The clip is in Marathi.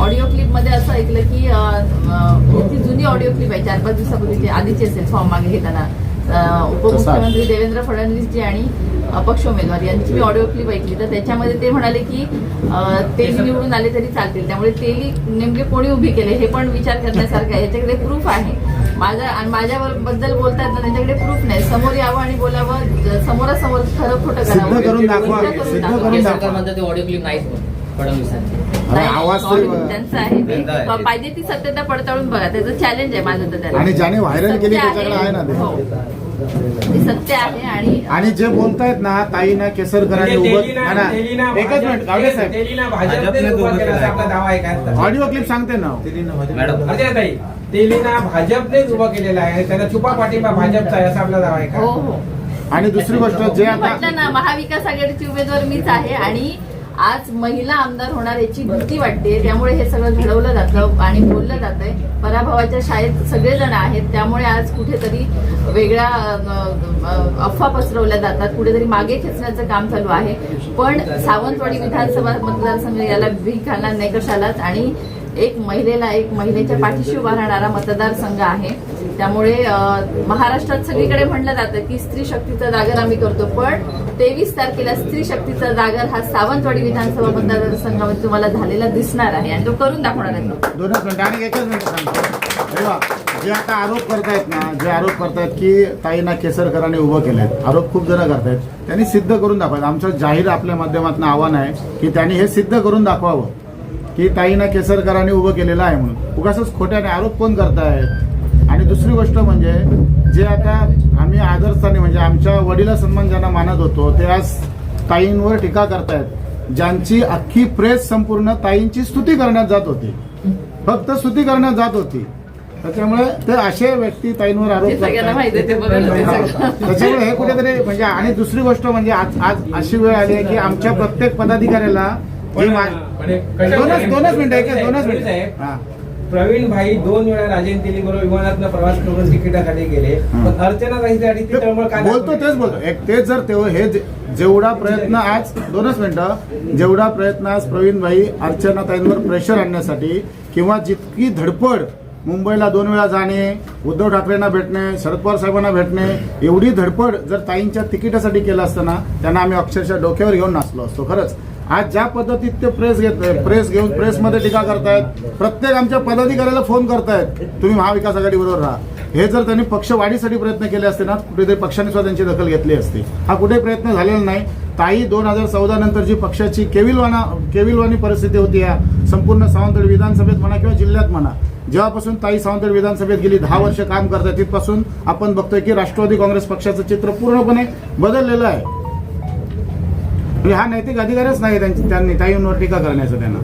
ऑडिओ क्लिपमध्ये असं ऐकलं की ती जुनी ऑडिओ क्लिप आहे चार पाच दिवसापूर्वीची आधीची असेल फॉर्म मागे घेताना. उपमुख्यमंत्री देवेंद्र फडणवीसजी आणि अपक्ष उमेदवार यांची मी ऑडिओ क्लिप ऐकली. तर त्याच्यामध्ये ते म्हणाले की तेली निवडून आले तरी चालतील. त्यामुळे तेली नेमके कोणी उभी केले हे पण विचार करण्यासारखं आहे. याच्याकडे प्रूफ आहे. माझ्या आणि माझ्या बद्दल बोलतात ना त्यांच्याकडे प्रूफ नाही. समोर यावं आणि बोलावं ज- समोरासमोर खरं खोटं करावं. ते ऑडिओ क्लिप नाहीच फडणवीसांची. नाही, आवाज sorry, तर- त्यांचं आहे ते. त्यांचं आहे. पाहिजे ती सत्यता पडताळून बघा त्याचं चॅलेंज आहे माझं तर त्याला आणि ज्याने व्हायरल केली सत्य त्याच्याकडे आहे ना ते. हो. ते सत्य आहे आणि आणि जे बोलतायत ना ताईना केसरकरांनी म्हणजे उभं ना, ना. तेलीना एकच भाजप- मिनिट गावडे साहेब तेलीना भाजपने भाजपने उभा उभं केला असा केलं. आपला दावा आहे का ऑडिओ क्लिप सांगते ना मॅडम अजय ताई तेलीना भाजपनेच उभा केलेला आहे त्याला छुपा पाठिंबा भाजपचा आहे असा आपला दावा आहे हो का हो आणि दुसरी गोष्ट जे मी आता म्हटलं ना महाविकास आघाडीची उमेदवार मीच आहे आणि आज महिला आमदार होणार याची भीती वाटते. त्यामुळे हे सगळं घडवलं जातं आणि बोललं जातंय. पराभवाच्या शाळेत सगळेजण आहेत. त्यामुळे आज कुठेतरी वेगळ्या अफवा पसरवल्या जातात. कुठेतरी मागे खेचण्याचं काम चालू आहे. पण सावंतवाडी विधानसभा मतदारसंघ याला भीक घालणार नाही कशालाच. आणि एक महिलेला एक महिलेच्या पाठीशी उभा राहणारा मतदारसंघ आहे. त्यामुळे महाराष्ट्रात सगळीकडे म्हणलं जातं की स्त्री शक्तीचा जागर आम्ही करतो पण तेवीस तारखेला स्त्री शक्तीचा जागर हा सावंतवाडी विधानसभा मतदारसंघामध्ये तुम्हाला झालेला दिसणार आहे आणि तो करून दाखवणार आहे. तो. दोनच मिनिटं आणि एकच मिनिट सांगतो अरे वा, जे आता आरोप करतायत ना जे आरोप करतायत की ताईना केसरकरांनी उभं केलंय आरोप खूप जण करतायत. त्यांनी सिद्ध करून दाखवायचं. आमचं जाहीर आपल्या माध्यमातून आव्हान आहे की त्यांनी हे सिद्ध करून दाखवावं. की ताईना केसरकरांनी उभं केलेलं आहे म्हणून. उगाच खोट्याने आरोप कोण करतायत. आणि दुसरी गोष्ट म्हणजे जे आता आम्ही आदरस्थानी म्हणजे आमच्या वडिला सन्मान ज्यांना मानत होतो ते आज ताईंवर टीका करतायत. ज्यांची अख्खी प्रेस संपूर्ण ताईंची स्तुती करण्यात जात होती. फक्त स्तुती करण्यात जात होती. त्याच्यामुळे ते असे व्यक्ती ताईंवर आरोप. त्याच्यामुळे हे कुठेतरी म्हणजे आणि दुसरी गोष्ट म्हणजे आज आज अशी वेळ आली आहे की आमच्या प्रत्येक पदाधिकाऱ्याला पण- मा- पण एक कशा- दोनच दोनच मिनिटं ऐका दोनच साहेब, मिनिटं हा. प्रवीण भाई दोन वेळा राजेंद्र तेली बरोबर विमानातनं प्रवास करून तिकिटासाठी गेले. हं. पण अर्चना ताईसाठी ती तळमळ का बोलतो दाखवली? तेच बोलतो. एक तेच जर हे जे- जेवढा प्रयत्न आज दोनच मिनिटं. जेवढा प्रयत्न आज प्रवीण भाई अर्चनाताईंवर प्रेशर आणण्यासाठी किंवा जितकी धडपड मुंबईला दोन वेळा जाणे उद्धव ठाकरेंना भेटणे शरद पवार साहेबांना भेटणे एवढी धडपड जर ताईंच्या तिकिटासाठी केलं असतं ना त्यांना आम्ही अक्षरशः डोक्यावर घेऊन नाचलो असतो खरंच. आज ज्या पद्धतीत ते प्रेस घेत प्रेस घेऊन प्रेसमध्ये टीका करतायत प्रत्येक आमच्या पदाधिकाऱ्याला फोन करतायत तुम्ही महाविकास आघाडी बरोबर राहा. हे जर त्यांनी पक्ष वाढीसाठी प्रयत्न केले असते ना कुठेतरी पक्षाने सुद्धा त्यांची दखल घेतली असती. हा कुठे प्रयत्न झालेला नाही. ताई दोन हजार चौदा नंतर जी पक्षाची केविलवाना केविलवाणी परिस्थिती होती या संपूर्ण सावंतवाडी विधानसभेत म्हणा किंवा जिल्ह्यात म्हणा जेव्हापासून ताई सावंतवाडी विधानसभेत गेली दहा वर्ष काम करतात तिथपासून आपण बघतोय की राष्ट्रवादी काँग्रेस पक्षाचं चित्र पूर्णपणे बदललेलं आहे. म्हणजे हा नैतिक अधिकारच नाही त्यांची- त्यांनी ताईंवर टीका करण्याचा त्यांना.